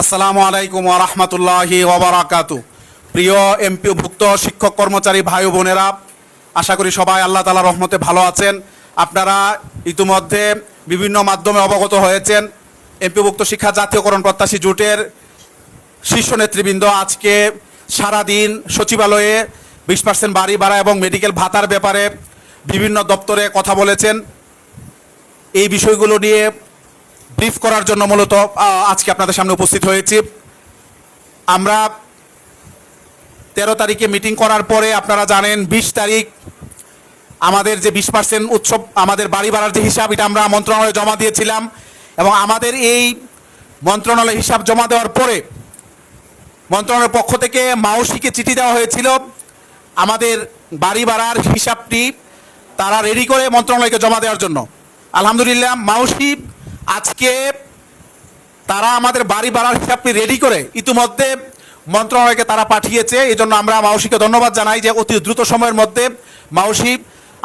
আসসালামু আলাইকুম ওরহমতুল্লাহি ওবরাকাতু প্রিয় এমপিভুক্ত শিক্ষক কর্মচারী ভাই বোনেরা, আশা করি সবাই আল্লাহ তালা রহমতে ভালো আছেন। আপনারা ইতিমধ্যে বিভিন্ন মাধ্যমে অবগত হয়েছেন। এমপিভুক্ত শিক্ষা জাতীয়করণ প্রত্যাশী জোটের শীর্ষ নেতৃবৃন্দ আজকে সারাদিন সচিবালয়ে বিশ পার্সেন্ট বাড়ি ভাড়া এবং মেডিকেল ভাতার ব্যাপারে বিভিন্ন দপ্তরে কথা বলেছেন। এই বিষয়গুলো নিয়ে ব্রিফ করার জন্য মূলত আজকে আপনাদের সামনে উপস্থিত হয়েছি। আমরা তেরো তারিখে মিটিং করার পরে আপনারা জানেন, বিশ তারিখ আমাদের যে বিশ পার্সেন্ট উৎসব, আমাদের বাড়ি ভাড়ার যে হিসাব, এটা আমরা মন্ত্রণালয়ে জমা দিয়েছিলাম এবং আমাদের এই মন্ত্রণালয় হিসাব জমা দেওয়ার পরে মন্ত্রণালয়ের পক্ষ থেকে মাওসিকে চিঠি দেওয়া হয়েছিল। আমাদের বাড়ি ভাড়ার হিসাবটি তারা রেডি করে মন্ত্রণালয়কে জমা দেওয়ার জন্য। আলহামদুলিল্লাহ, মাউসি আজকে তারা আমাদের বাড়ি বাড়ার হিসাবটি রেডি করে ইতিমধ্যে মন্ত্রণালয়কে তারা পাঠিয়েছে। এই জন্য আমরা মাউসিকে ধন্যবাদ জানাই যে অতি দ্রুত সময়ের মধ্যে মাউসি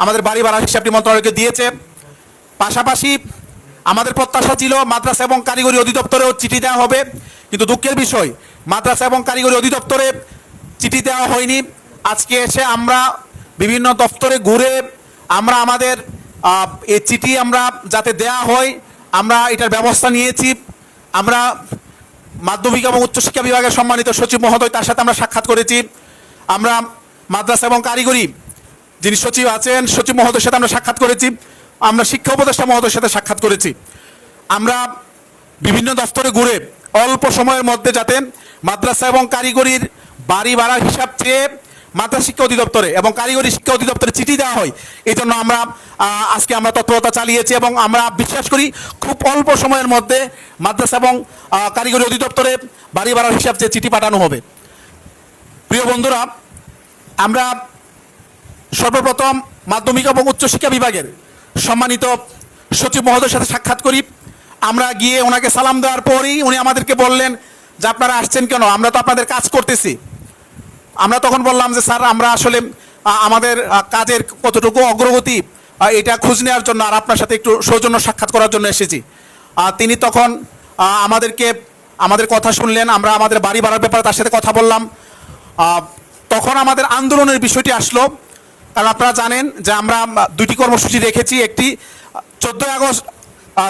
আমাদের বাড়ি বাড়ার হিসাবটি মন্ত্রণালয়কে দিয়েছে। পাশাপাশি আমাদের প্রত্যাশা ছিল মাদ্রাসা এবং কারিগরি অধিদপ্তরেও চিঠি দেওয়া হবে। কিন্তু দুঃখের বিষয়, মাদ্রাসা এবং কারিগরি অধিদপ্তরে চিঠি দেওয়া হয়নি। আজকে এসে আমরা বিভিন্ন দপ্তরে ঘুরে আমরা আমাদের এই চিঠি আমরা যাতে দেয়া হয় আমরা এটার ব্যবস্থা নিয়েছি। আমরা মাধ্যমিক এবং উচ্চশিক্ষা বিভাগের সম্মানিত সচিব মহোদয় তার সাথে আমরা সাক্ষাৎ করেছি। আমরা মাদ্রাসা এবং কারিগরি যিনি সচিব আছেন, সচিব মহোদয়ের সাথে আমরা সাক্ষাৎ করেছি। আমরা শিক্ষা উপদেষ্টা মহোদয়ের সাথে সাক্ষাৎ করেছি। আমরা বিভিন্ন দফতরে ঘুরে অল্প সময়ের মধ্যে যাতে মাদ্রাসা এবং কারিগরির বাড়ি ভাড়ার হিসাব চেয়ে মাদ্রাসা শিক্ষা অধিদপ্তরে এবং কারিগরি শিক্ষা অধিদপ্তরে চিঠি দেওয়া হয়। এই জন্য আমরা আজকে আমরা তৎপরতা চালিয়েছি এবং আমরা বিশ্বাস করি খুব অল্প সময়ের মধ্যে মাদ্রাসা এবং কারিগরি অধিদপ্তরে বাড়ি ভাড়ার হিসাব চেয়ে চিঠি পাঠানো হবে। প্রিয় বন্ধুরা, আমরা সর্বপ্রথম মাধ্যমিক এবং উচ্চশিক্ষা বিভাগের সম্মানিত সচিব মহোদয়ের সাথে সাক্ষাৎ করি। আমরা গিয়ে ওনাকে সালাম দেওয়ার পরই উনি আমাদেরকে বললেন যে, আপনারা আসছেন কেন? আমরা তো আপনাদের কাজ করতেছি। আমরা তখন বললাম যে, স্যার, আমরা আসলে আমাদের কাজের কতটুকু অগ্রগতি এটা খোঁজ নেওয়ার জন্য আর আপনার সাথে একটু সৌজন্য সাক্ষাৎ করার জন্য এসেছি। তিনি তখন আমাদেরকে, আমাদের কথা শুনলেন, আমরা আমাদের বাড়ি ভাড়ার ব্যাপারে তার সাথে কথা বললাম। তখন আমাদের আন্দোলনের বিষয়টি আসলো। কারণ আপনারা জানেন যে, আমরা দুটি কর্মসূচি রেখেছি, একটি চোদ্দোই আগস্ট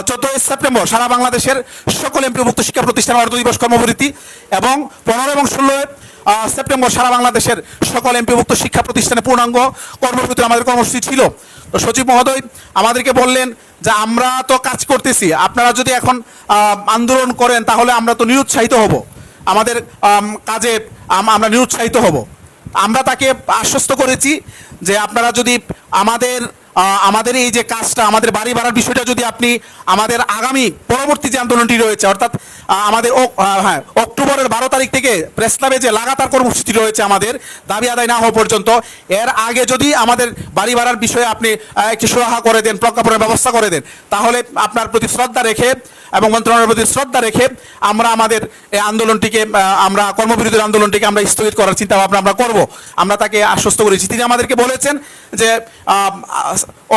চোদ্দোই সেপ্টেম্বর, সারা বাংলাদেশের সকল এমপিভুক্ত শিক্ষা প্রতিষ্ঠান অর্ধ দিবস কর্মবিরতি এবং পনেরো এবং ষোলোই সেপ্টেম্বর সারা বাংলাদেশের সকল এমপিভুক্ত শিক্ষা প্রতিষ্ঠানে পূর্ণাঙ্গ কর্মসূচি আমাদের কর্মসূচি ছিল। তো সচিব মহোদয় আমাদেরকে বললেন যে আমরা তো কাজ করতেছি আপনারা যদি এখন আন্দোলন করেন তাহলে আমরা তো নিরুৎসাহিত হব। আমাদের আম, কাজে আমরা নিরুৎসাহিত হব। আমরা তাকে আশ্বস্ত করেছি যে আপনারা যদি আমাদের আমাদের এই যে কাজটা আমাদের বাড়ি ভাড়ার বিষয়টা যদি আপনি আমাদের আগামী পরবর্তী যে আন্দোলনটি রয়েছে, অর্থাৎ আমাদের হ্যাঁ অক্টোবরের বারো তারিখ থেকে প্রেস ক্লাবে যে লাগাতার কর্মসূচি রয়েছে আমাদের, দাবি আদায় না হওয়া পর্যন্ত, এর আগে যদি আমাদের বাড়ি ভাড়ার বিষয়ে আপনি একটি সুরাহা করে দেন, প্রজ্ঞাপনের ব্যবস্থা করে দেন, তাহলে আপনার প্রতি শ্রদ্ধা রেখে এবং মন্ত্রণালয়ের প্রতি শ্রদ্ধা রেখে আমরা আমাদের এই আন্দোলনটিকে আমরা কর্মবিরতির আন্দোলনটিকে আমরা স্থগিত করার চিন্তা ভাবনা আমরা করব। আমরা তাকে আশ্বস্ত করেছি। তিনি আমাদেরকে বলেছেন যে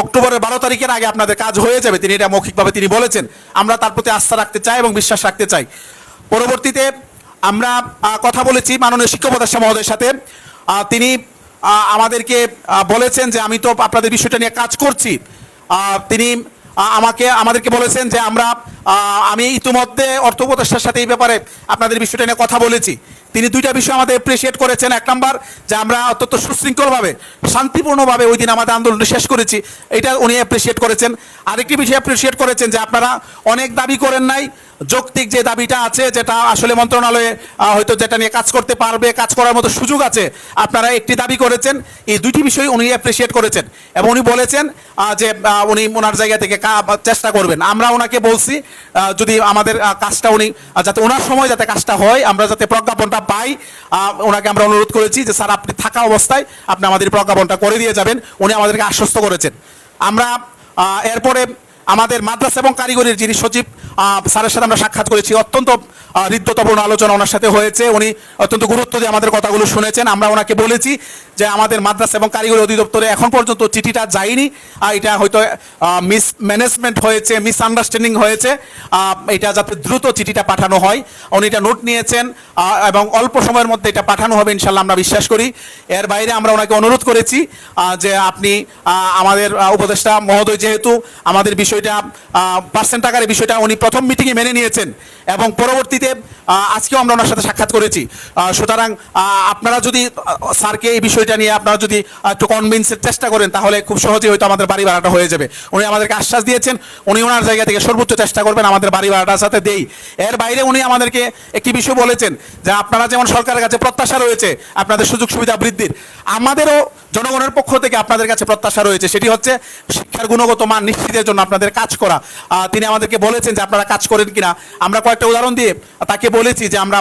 অক্টোবরের বারো তারিখের আগে আপনাদের কাজ হয়ে যাবে। তিনি এটা মৌখিকভাবে তিনি বলেছেন। আমরা তার প্রতি আস্থা রাখতে চাই এবং বিশ্বাস রাখতে চাই। পরবর্তীতে আমরা কথা বলেছি মাননীয় শিক্ষক উপদেষ্টা মহোদয়ের সাথে। তিনি আমাদেরকে বলেছেন যে আমি তো আপনাদের বিষয়টা নিয়ে কাজ করছি। তিনি আমাকে, আমাদেরকে বলেছেন যে আমরা আমি ইতিমধ্যে অর্থ প্রতিষ্ঠার সাথে এই ব্যাপারে আপনাদের বিষয়টা নিয়ে কথা বলেছি। তিনি দুইটা বিষয় আমাদের অ্যাপ্রিসিয়েট করেছেন। এক নম্বর, যে আমরা অত্যন্ত সুশৃঙ্খলভাবে, শান্তিপূর্ণভাবে ওই দিন আমাদের আন্দোলনটি শেষ করেছি। এটা উনি অ্যাপ্রিসিয়েট করেছেন। আরেকটি বিষয় অ্যাপ্রিসিয়েট করেছেন যে আপনারা অনেক দাবি করেন নাই যৌক্তিক যে দাবিটা আছে, যেটা আসলে মন্ত্রণালয়ে হয়তো যেটা নিয়ে কাজ করতে পারবে, কাজ করার মতো সুযোগ আছে, আপনারা একটি দাবি করেছেন। এই দুইটি বিষয় উনি অ্যাপ্রিসিয়েট করেছেন এবং উনি বলেছেন যে উনি ওনার জায়গা থেকে চেষ্টা করবেন। আমরা ওনাকে বলছি যদি আমাদের কাজটা উনি যাতে ওনার সময় যাতে কাজটা হয়, আমরা যাতে প্রজ্ঞাপনটা পাই ওনাকে আমরা অনুরোধ করেছি যে, স্যার, আপনি থাকা অবস্থায় আপনি আমাদের প্রজ্ঞাপনটা করে দিয়ে যাবেন। উনি আমাদেরকে আশ্বস্ত করেছেন। আমরা এরপরে আমাদের মাদ্রাসা এবং কারিগরির যিনি সচিব স্যারের সাথে আমরা সাক্ষাৎ করেছি, অত্যন্ত হৃদ্যতাপূর্ণ আলোচনা ওনার সাথে হয়েছে। উনি অত্যন্ত গুরুত্ব দিয়ে আমাদের কথাগুলো শুনেছেন। আমরা ওনাকে বলেছি যে আমাদের মাদ্রাসা এবং কারিগরি অধিদপ্তরে এখন পর্যন্ত চিঠিটা যায়নি। এটা হয়তো মিস ম্যানেজমেন্ট হয়েছে মিস আন্ডারস্ট্যান্ডিং হয়েছে এটা যাতে দ্রুত চিঠিটা পাঠানো হয়। উনি এটা নোট নিয়েছেন এবং অল্প সময়ের মধ্যে এটা পাঠানো হবে ইনশাল্লাহ আমরা বিশ্বাস করি। এর বাইরে আমরা ওনাকে অনুরোধ করেছি যে আপনি আমাদের উপদেষ্টা মহোদয় যেহেতু আমাদের বিষয়টা পার্সেন্ট আকারে বিষয়টা উনি প্রথম মিটিংয়ে মেনে নিয়েছেন। এবং পরবর্তীতে আজকেও আমরা ওনার সাথে সাক্ষাৎ করেছি। সুতরাং আপনারা যদি স্যারকে এই বিষয়টা নিয়ে আপনারা যদি একটু কনভিন্সের চেষ্টা করেন, তাহলে খুব সহজেই হয়তো আমাদের বাড়ি ভাড়াটা হয়ে যাবে। উনি আমাদেরকে আশ্বাস দিয়েছেন, উনি ওনার জায়গা থেকে সর্বোচ্চ চেষ্টা করবেন আমাদের বাড়ি ভাড়াটার সাথে দেই। এর বাইরে উনি আমাদেরকে একটি বিষয় বলেছেন, যে আপনারা যেমন সরকারের কাছে প্রত্যাশা রয়েছে, আপনাদের সুযোগ সুবিধা বৃদ্ধির, আমাদেরও জনগণের পক্ষ থেকে আপনাদের কাছে প্রত্যাশা রয়েছে। সেটি হচ্ছে, শিক্ষার গুণগত মান নিশ্চিতের জন্য আপনাদের কাজ করা। তিনি আমাদেরকে বলেছেন যে আপনারা কাজ করেন কিনা, আমরা কয়েকটা উদাহরণ দিয়ে তাকে বলেছি যে আমরা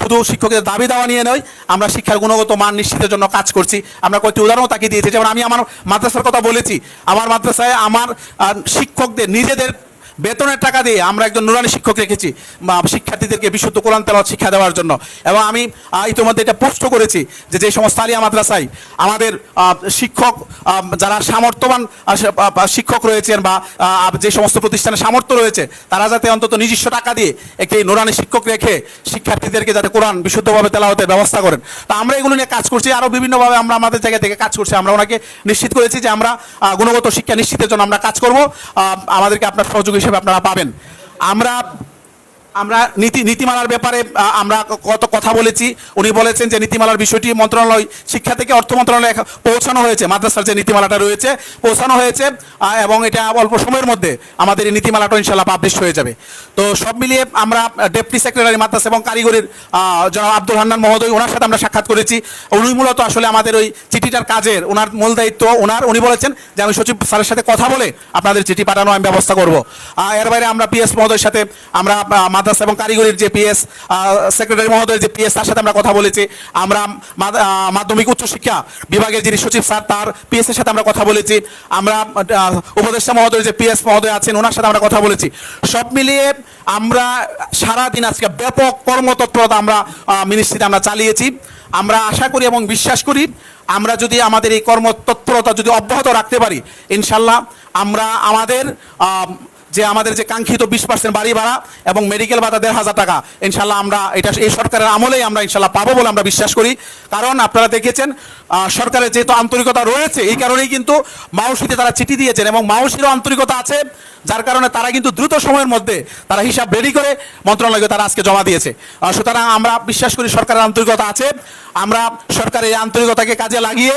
শুধু শিক্ষকদের দাবি দাওয়া নিয়ে নয়, আমরা শিক্ষার গুণগত মান নিশ্চিতের জন্য কাজ করছি। আমরা কয়েকটি উদাহরণও তাকে দিয়েছি। যেমন আমি আমার মাদ্রাসার কথা বলেছি। আমার মাদ্রাসায় আমার শিক্ষকদের নিজেদের বেতনের টাকা দিয়ে আমরা একজন নুরানি শিক্ষক রেখেছি শিক্ষার্থীদেরকে বিশুদ্ধ কোরআন তেলাওয়াত শিক্ষা দেওয়ার জন্য। এবং আমি ইতিমধ্যে এটা পোস্ট করেছি যে যে সমস্ত আলিয়া মাদ্রাসায় আমাদের শিক্ষক যারা সামর্থ্যবান শিক্ষক রয়েছেন বা যে সমস্ত প্রতিষ্ঠানে সামর্থ্য রয়েছে, তারা যাতে অন্তত নিজস্ব টাকা দিয়ে একটি নুরানি শিক্ষক রেখে শিক্ষার্থীদেরকে যাতে কোরআন বিশুদ্ধভাবে তেলাওয়াতের ব্যবস্থা করেন। তা আমরা এগুলো নিয়ে কাজ করছি, আরও বিভিন্নভাবে আমরা আমাদের জায়গা থেকে কাজ করছি। আমরা ওনাকে নিশ্চিত করেছি যে আমরা গুণগত শিক্ষা নিশ্চিতের জন্য আমরা কাজ করব। আমাদেরকে আপনার সহযোগী হিসেবে আপনারা পাবেন। আমরা আমরা নীতি নীতিমালার ব্যাপারে আমরা কত কথা বলেছি। উনি বলেছেন যে নীতিমালার বিষয়টি মন্ত্রণালয়, শিক্ষা থেকে অর্থ মন্ত্রণালয়ে পৌঁছানো হয়েছে। মাদ্রাসার যে নীতিমালাটা রয়েছে, পৌঁছানো হয়েছে এবং এটা অল্প সময়ের মধ্যে আমাদের এই নীতিমালাটা ইনশাল্লাহ পাবলিশ হয়ে যাবে। তো সব মিলিয়ে আমরা ডেপুটি সেক্রেটারি মাদ্রাসা এবং কারিগরির জনাব আব্দুল হান্নান মহোদয়, ওনার সাথে আমরা সাক্ষাৎ করেছি। উনি মূলত আসলে আমাদের ওই চিঠিটার কাজের, ওনার মূল দায়িত্ব, ওনার, উনি বলেছেন যে আমি সচিব স্যারের সাথে কথা বলে আপনাদের চিঠি পাঠানো আমি ব্যবস্থা করব। এর বাইরে আমরা পিএস মহোদয়ের সাথে আমরা মাদ্রাসা এবং কারিগরির যে পিএস সেক্রেটারি মহোদয়ের যে পিএস তার সাথে আমরা কথা বলেছি। আমরা মাধ্যমিক উচ্চশিক্ষা বিভাগের যিনি সচিব স্যার তার পিএস এর সাথে আমরা কথা বলেছি। আমরা উপদেষ্টা মহোদয়ের যে পিএস মহোদয় আছেন ওনার সাথে আমরা কথা বলেছি। সব মিলিয়ে আমরা সারাদিন আজকে ব্যাপক কর্মতৎপরতা আমরা মিনিস্ট্রিতে আমরা চালিয়েছি। আমরা আশা করি এবং বিশ্বাস করি আমরা যদি আমাদের এই কর্মতৎপরতা যদি অব্যাহত রাখতে পারি ইনশাল্লাহ আমরা আমাদের আম, যে আমাদের যে কাঙ্ক্ষিত বিশ পার্সেন্ট বাড়ি ভাড়া এবং মেডিকেল ভাতা দেড় হাজার টাকা, ইনশাল্লাহ আমরা এটা এই সরকারের আমলেই আমরা ইনশাল্লাহ পাবো বলে আমরা বিশ্বাস করি। কারণ আপনারা দেখেছেন সরকারের যেহেতু আন্তরিকতা রয়েছে, এই কারণেই কিন্তু মাউসিতে তারা চিঠি দিয়েছেন এবং মাউসিরও আন্তরিকতা আছে, যার কারণে তারা কিন্তু দ্রুত সময়ের মধ্যে তারা হিসাব রেডি করে মন্ত্রণালয়কে তারা আজকে জমা দিয়েছে। সুতরাং আমরা বিশ্বাস করি সরকারের আন্তরিকতা আছে, আমরা সরকারের এই আন্তরিকতাকে কাজে লাগিয়ে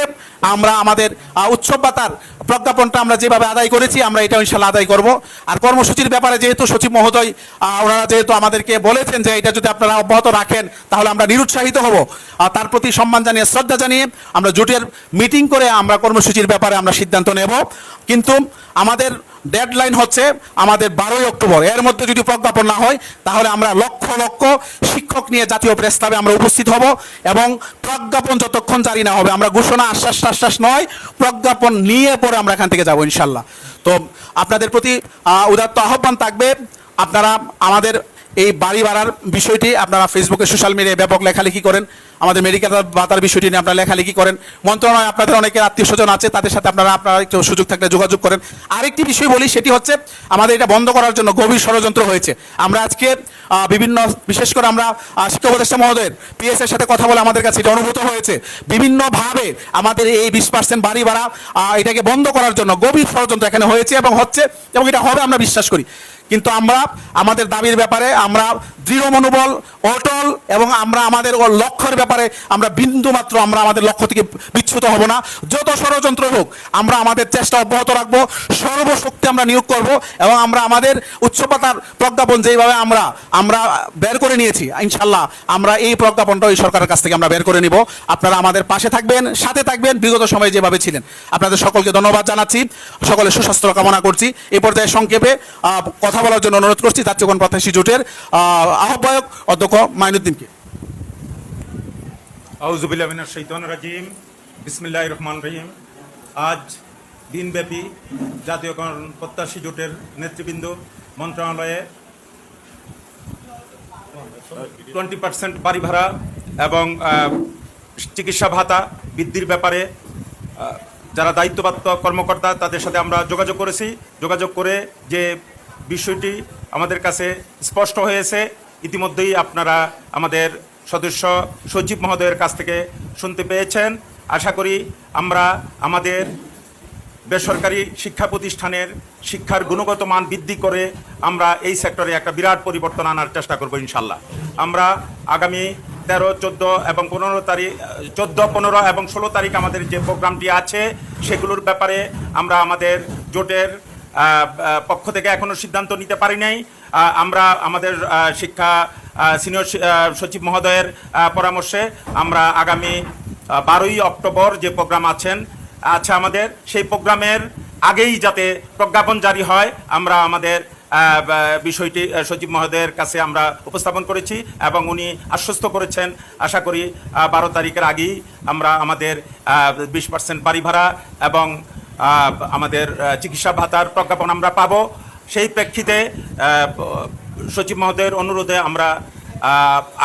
আমরা আমাদের উৎসব ভাতার প্রজ্ঞাপনটা আমরা যেভাবে আদায় করেছি, আমরা এটা ইনশাল্লাহ আদায় করব। আর কর্মসূচির ব্যাপারে যেহেতু সচিব মহোদয় ওনারা যেহেতু আমাদেরকে বলেছেন যে এটা যদি আপনারা অব্যাহত রাখেন, তাহলে আমরা নিরুৎসাহিত হব। আর তার প্রতি সম্মান জানিয়ে, শ্রদ্ধা জানিয়ে আমরা জুটের মিটিং করে আমরা কর্মসূচির ব্যাপারে আমরা সিদ্ধান্ত নেব। কিন্তু আমাদের ডেডলাইন হচ্ছে আমাদের বারোই অক্টোবর। এর মধ্যে যদি প্রজ্ঞাপন না হয়, তাহলে আমরা লক্ষ লক্ষ শিক্ষক নিয়ে জাতীয় প্রেস ক্লাবে আমরা উপস্থিত হব এবং প্রজ্ঞাপন যতক্ষণ জারি না হবে, আমরা ঘোষণা আশ্বাস টাশ্বাস নয়, প্রজ্ঞাপন নিয়ে পরে আমরা এখান থেকে যাব ইনশাল্লাহ। তো আপনাদের প্রতি উদাত্ত আহ্বান থাকবে। আপনারা আমাদের এই বাড়ি বাড়ার বিষয়টি আপনারা ফেসবুকে সোশ্যাল মিডিয়ায় ব্যাপক লেখালেখি করেন। আমাদের মেডিকেল ভাতার বিষয়টি নিয়ে আপনারা লেখালেখি করেন। মন্ত্রণালয় আপনাদের অনেকের আত্মীয় স্বজন আছে, তাদের সাথে আপনারা আপনারা একটু সুযোগ থাকলে যোগাযোগ করেন। আরেকটি বিষয় বলি, সেটি হচ্ছে আমাদের এটা বন্ধ করার জন্য গভীর ষড়যন্ত্র হয়েছে। আমরা আজকে বিভিন্ন, বিশেষ করে আমরা শিক্ষা উপদেষ্টা মহোদয়ের পিএস এর সাথে কথা বলে আমাদের কাছে এটা অনুভূত হয়েছে। বিভিন্নভাবে আমাদের এই বিশ পার্সেন্ট বাড়ি ভাড়া এটাকে বন্ধ করার জন্য গভীর ষড়যন্ত্র এখানে হয়েছে এবং হচ্ছে, এবং এটা হবে, আমরা বিশ্বাস করি। কিন্তু আমরা আমাদের দাবির ব্যাপারে আমরা দৃঢ় মনোবল অটল এবং আমরা আমাদের লক্ষ্যের ব্যাপারে আমরা বিন্দু মাত্র আমরা আমাদের লক্ষ্য থেকে বিচ্ছুত হব না। যত ষড়যন্ত্র হোক আমরা আমাদের চেষ্টা অব্যাহত রাখব সর্বশক্তি আমরা নিয়োগ করব এবং আমরা আমাদের উচ্চপাতার প্রজ্ঞাপন যেভাবে আমরা আমরা বের করে নিয়েছি ইনশাল্লাহ আমরা এই প্রজ্ঞাপনটা ওই সরকারের কাছ থেকে আমরা বের করে নিব। আপনারা আমাদের পাশে থাকবেন সাথে থাকবেন বিগত সময়ে যেভাবে ছিলেন। আপনাদের সকলকে ধন্যবাদ জানাচ্ছি সকলে সুস্বাস্থ্য কামনা করছি। এই পর্যায়ে সংক্ষেপে আহ, কথা বলার জন্য অনুরোধ করছি জাতীয়গণ প্রত্যাশী জোটের আহ্বায়ক অধ্যক্ষ মাইনুদ্দিনকে। রাজিম রহিম। আজ দিনব্যাপী জাতীয়করণ প্রত্যাশী জোটের নেতৃবৃন্দ মন্ত্রণালয়ে টোয়েন্টি পার্সেন্ট বাড়ি ভাড়া এবং চিকিৎসা ভাতা বৃদ্ধির ব্যাপারে যারা দায়িত্বপ্রাপ্ত কর্মকর্তা, তাদের সাথে আমরা যোগাযোগ করেছি। যোগাযোগ করে যে বিষয়টি আমাদের কাছে স্পষ্ট হয়েছে। ইতিমধ্যেই আপনারা আমাদের সদস্য সচিব মহোদয়ের কাছ থেকে শুনতে পেয়েছেন। আশা করি আমরা আমাদের বেসরকারি শিক্ষা প্রতিষ্ঠানের শিক্ষার গুণগত মান বৃদ্ধি করে আমরা এই সেক্টরে একটা বিরাট পরিবর্তন আনার চেষ্টা করব ইনশাল্লাহ আমরা আগামী তেরো, চোদ্দ এবং পনেরো তারিখ চোদ্দ, পনেরো এবং ষোলো তারিখ আমাদের যে প্রোগ্রামটি আছে, সেগুলোর ব্যাপারে আমরা আমাদের জোটের পক্ষ থেকে এখনও সিদ্ধান্ত নিতে পারি নাই। আমরা আমাদের শিক্ষা সিনিয়র সচিব মহোদয়ের পরামর্শে আমরা আগামী বারোই অক্টোবর যে প্রোগ্রাম আছেন আচ্ছা আমাদের, সেই প্রোগ্রামের আগেই যাতে প্রজ্ঞাপন জারি হয়, আমরা আমাদের বিষয়টি সচিব মহোদয়ের কাছে আমরা উপস্থাপন করেছি এবং উনি আশ্বস্ত করেছেন। আশা করি বারো তারিখের আগেই আমরা আমাদের বিশ পার্সেন্ট বাড়ি ভাড়া এবং আমাদের চিকিৎসা ভাতার প্রজ্ঞাপন আমরা পাবো। সেই প্রেক্ষিতে সচিব মহোদয়ের অনুরোধে আমরা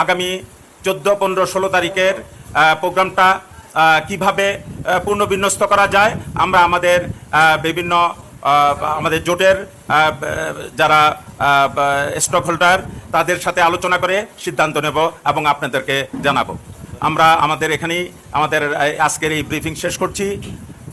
আগামী চোদ্দ পনেরো ষোলো তারিখের প্রোগ্রামটা কীভাবে আহ, পূর্ণ বিন্যস্ত করা যায় আমরা আমাদের বিভিন্ন আমাদের জোটের যারা স্টক হোল্ডার তাদের সাথে আলোচনা করে সিদ্ধান্ত নেব এবং আপনাদেরকে জানাব। আমরা আমাদের এখানেই আমাদের আজকের এই ব্রিফিং শেষ করছি।